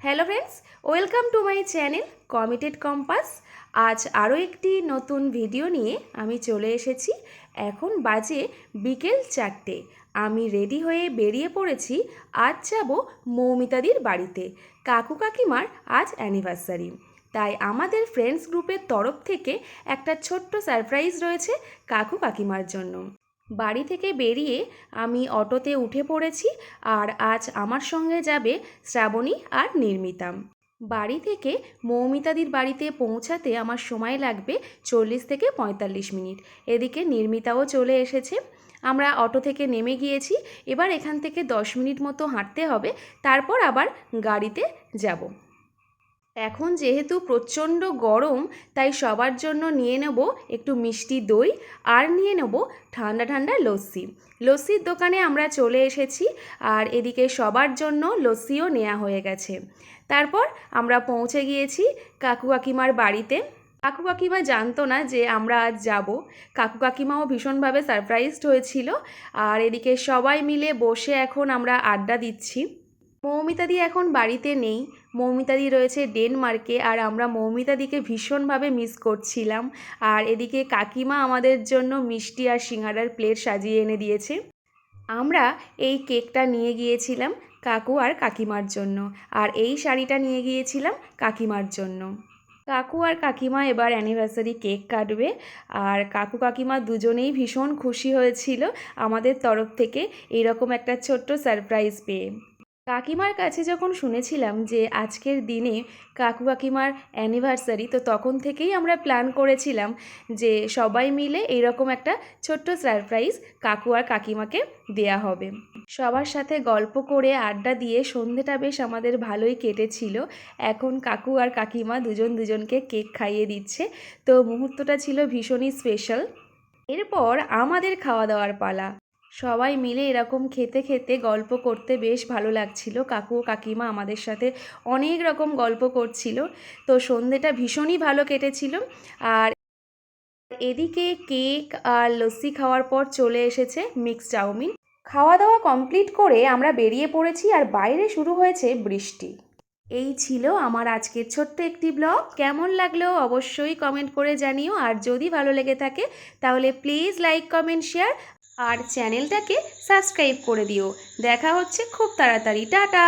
Hello friends welcome to my channel committed compass আজ আরও একটি নতুন ভিডিও নিয়ে আমি চলে এসেছি। এখন বাজে বিকেল চারটে। আমি রেডি হয়ে বেরিয়ে পড়েছি। আজ যাব মৌমিতাদির বাড়িতে। কাকু কাকিমার আজ অ্যানিভার্সারি তাই আমাদের ফ্রেন্ডস গ্রুপের তরফ থেকে একটা ছোট্ট সারপ্রাইজ রয়েছে কাকু কাকিমার জন্য। বাড়ি থেকে বেরিয়ে আমি অটোতে উঠে পড়েছি আর আজ আমার সঙ্গে যাবে শ্রাবণী আর নির্মিতাম বাড়ি থেকে মৌমিতাদির বাড়িতে পৌঁছাতে আমার সময় লাগবে চল্লিশ থেকে পঁয়তাল্লিশ মিনিট। এদিকে নির্মিতাও চলে এসেছে। আমরা অটো থেকে নেমে গিয়েছি। এবার এখান থেকে দশ মিনিট মতো হাঁটতে হবে। তারপর আবার গাড়িতে যাব। এখন যেহেতু প্রচণ্ড গরম, তাই সবার জন্য নিয়ে নেব একটু মিষ্টি দই আর নিয়ে নেব ঠান্ডা ঠান্ডা লস্যি। লস্যির দোকানে আমরা চলে এসেছি আর এদিকে সবার জন্য লস্যিও নেওয়া হয়ে গেছে। তারপর আমরা পৌঁছে গিয়েছি কাকু কাকিমার বাড়িতে। কাকু কাকিমা জানতো না যে আমরা আজ যাব। কাকু কাকিমাও ভীষণভাবে সারপ্রাইজড হয়েছিল। আর এদিকে সবাই মিলে বসে এখন আমরা আড্ডা দিচ্ছি। মৌমিতাদি এখন বাড়িতে নেই। মৌমিতাদি রয়েছে ডেনমার্কে আর আমরা মৌমিতাদিকে ভীষণভাবে মিস করছিলাম। আর এদিকে কাকিমা আমাদের জন্য মিষ্টি আর সিঙ্গারার প্লেট সাজিয়ে এনে দিয়েছে। আমরা এই কেকটা নিয়ে গিয়েছিলাম কাকু আর কাকিমার জন্য আর এই শাড়িটা নিয়ে গিয়েছিলাম কাকিমার জন্য। কাকু আর কাকিমা এবার অ্যানিভার্সারি কেক কাটবে আর কাকু কাকিমা দুজনেই ভীষণ খুশি হয়েছিল আমাদের তরফ থেকে এরকম একটা ছোট্ট সারপ্রাইজ পেয়ে। কাকিমার কাছে যখন শুনেছিলাম যে আজকের দিনে কাকু কাকিমার অ্যানিভার্সারি তো তখন থেকেই আমরা প্ল্যান করেছিলাম যে সবাই মিলে এরকম একটা ছোট্ট সারপ্রাইজ কাকু আর কাকিমাকে দেয়া হবে। সবার সাথে গল্প করে আড্ডা দিয়ে সন্ধেটা বেশ আমাদের ভালোই কেটেছিল। এখন কাকু আর কাকিমা দুজন দুজনকে কেক খাইয়ে দিচ্ছে। তো মুহূর্তটা ছিল ভীষণই স্পেশাল এরপর আমাদের খাওয়া দাওয়ার পালা। সবাই মিলে এরকম খেতে খেতে গল্প করতে বেশ ভালো লাগছিল। কাকু ও কাকিমা আমাদের সাথে অনেক রকম গল্প করছিল। তো সন্ধেটা ভীষণই ভালো কেটেছিল। আর এদিকে কেক আর লস্যি খাওয়ার পর চলে এসেছে মিক্স চাউমিন। খাওয়া দাওয়া কমপ্লিট করে আমরা বেরিয়ে পড়েছি আর বাইরে শুরু হয়েছে বৃষ্টি। এই ছিল আমার আজকের ছোট্ট একটি ব্লগ। কেমন লাগল অবশ্যই কমেন্ট করে জানিও। আর যদি ভালো লেগে থাকে তাহলে প্লিজ লাইক, কমেন্ট, শেয়ার। আর চ্যানেলটাকে সাবস্ক্রাইব করে দিও। দেখা হচ্ছে খুব তাড়াতাড়ি। টাটা!